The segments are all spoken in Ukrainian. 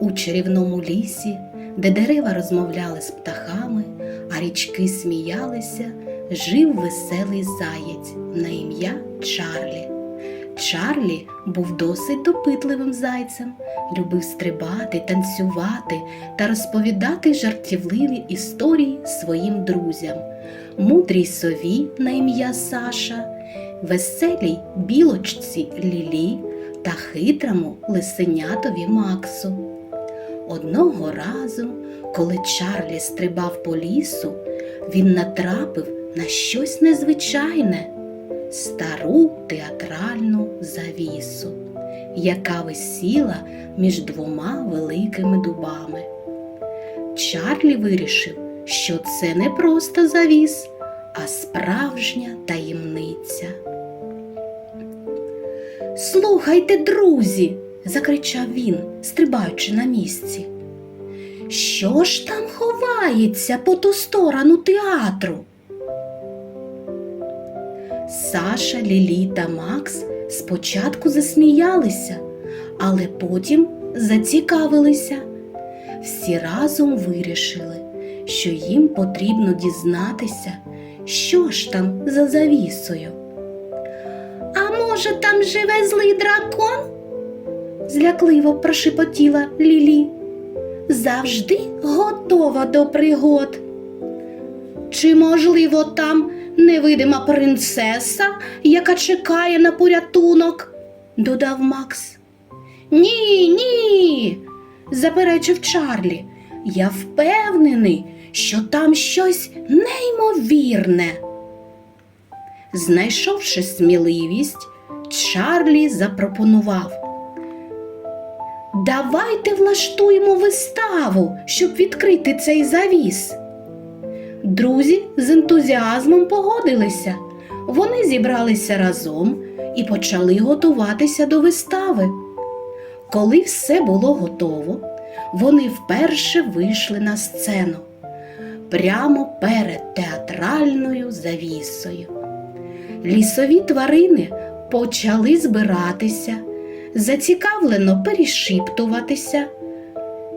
У чарівному лісі, де дерева розмовляли з птахами, а річки сміялися, жив веселий заєць на ім'я Чарлі. Чарлі був досить допитливим зайцем, любив стрибати, танцювати та розповідати жартівливі історії своїм друзям, мудрій сові на ім'я Саша, веселій білочці Лілі та хитрому лисенятові Максу. Одного разу, коли Чарлі стрибав по лісу, він натрапив на щось незвичайне стару театральну завісу, яка висіла між двома великими дубами. Чарлі вирішив, що це не просто завіс, а справжня таємниця. Слухайте, друзі, закричав він, стрибаючи на місці. Що ж там ховається по ту сторону театру? Саша, Лілі та Макс спочатку засміялися, але потім зацікавилися. Всі разом вирішили, що їм потрібно дізнатися, що ж там за завісою. А може, там живе злий дракон? злякливо прошепотіла Лілі. Завжди готова до пригод. Чи, можливо, там невидима принцеса, яка чекає на порятунок? додав Макс. Ні, ні, заперечив Чарлі. Я впевнений, що там щось неймовірне. Знайшовши сміливість, Чарлі запропонував. Давайте влаштуємо виставу, щоб відкрити цей завіс. Друзі з ентузіазмом погодилися. Вони зібралися разом і почали готуватися до вистави. Коли все було готово, вони вперше вийшли на сцену прямо перед театральною завісою. Лісові тварини почали збиратися, зацікавлено перешіптуватися.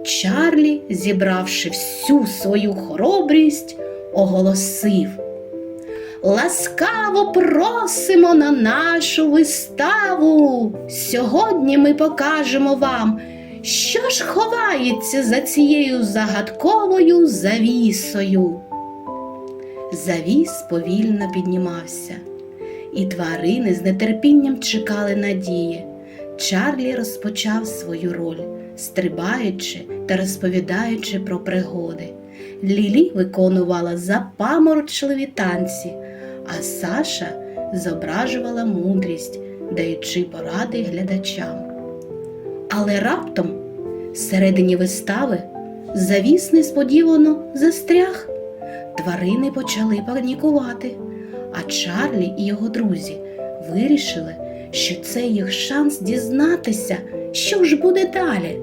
Чарлі, зібравши всю свою хоробрість, оголосив Ласкаво просимо на нашу виставу. Сьогодні ми покажемо вам, що ж ховається за цією загадковою завісою. Завіс повільно піднімався, і тварини з нетерпінням чекали надії. Чарлі розпочав свою роль, стрибаючи та розповідаючи про пригоди. Лілі виконувала запаморочливі танці, а Саша зображувала мудрість, даючи поради глядачам. Але раптом, всередині вистави, завіс несподівано застряг. Тварини почали панікувати, а Чарлі і його друзі вирішили, що це їх шанс дізнатися, що ж буде далі.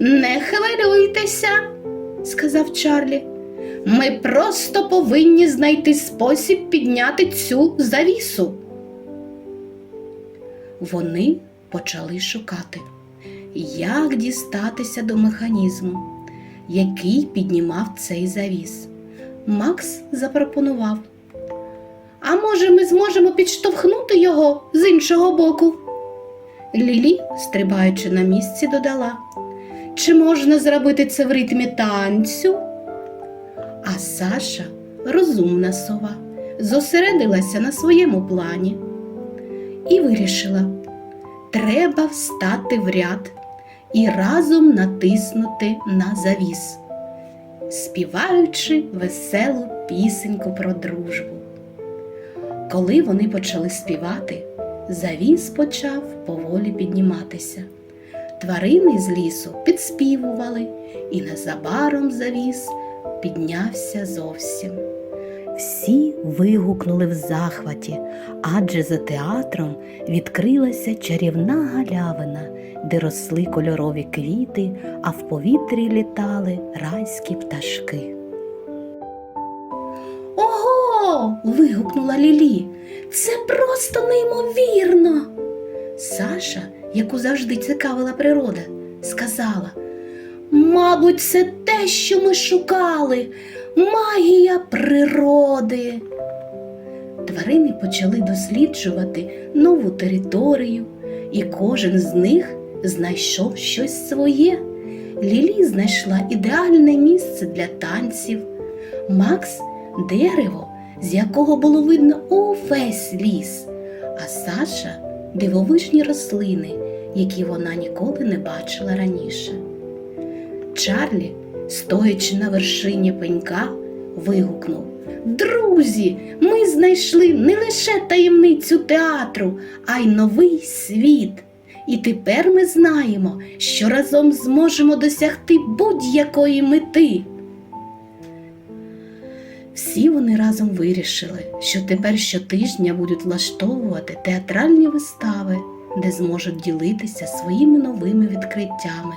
Не хвилюйтеся, сказав Чарлі. Ми просто повинні знайти спосіб підняти цю завісу. Вони почали шукати, як дістатися до механізму, який піднімав цей завіс. Макс запропонував. А може, ми зможемо підштовхнути його з іншого боку? Лілі, стрибаючи на місці, додала. Чи можна зробити це в ритмі танцю? А Саша, розумна сова, зосередилася на своєму плані і вирішила, треба встати в ряд і разом натиснути на завіс, співаючи веселу пісеньку про дружбу. Коли вони почали співати, завіс почав поволі підніматися. Тварини з лісу підспівували, і незабаром завіс піднявся зовсім. Всі вигукнули в захваті, адже за театром відкрилася чарівна галявина, де росли кольорові квіти, а в повітрі літали райські пташки. Ого. вигукнула Лілі. Це просто неймовірно. Саша, яку завжди цікавила природа, сказала: Мабуть, це те, що ми шукали, магія природи. Тварини почали досліджувати нову територію, і кожен з них знайшов щось своє. Лілі знайшла ідеальне місце для танців, Макс дерево, з якого було видно увесь ліс, а Саша дивовижні рослини, які вона ніколи не бачила раніше. Чарлі, стоячи на вершині пенька, вигукнув Друзі, ми знайшли не лише таємницю театру, а й новий світ. І тепер ми знаємо, що разом зможемо досягти будь-якої мети. Всі вони разом вирішили, що тепер щотижня будуть влаштовувати театральні вистави, де зможуть ділитися своїми новими відкриттями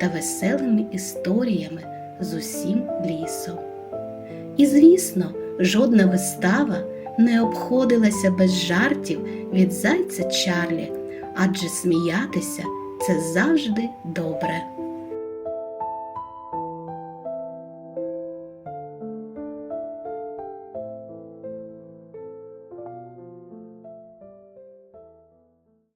та веселими історіями з усім лісом. І, звісно, жодна вистава не обходилася без жартів від зайця Чарлі, адже сміятися це завжди добре.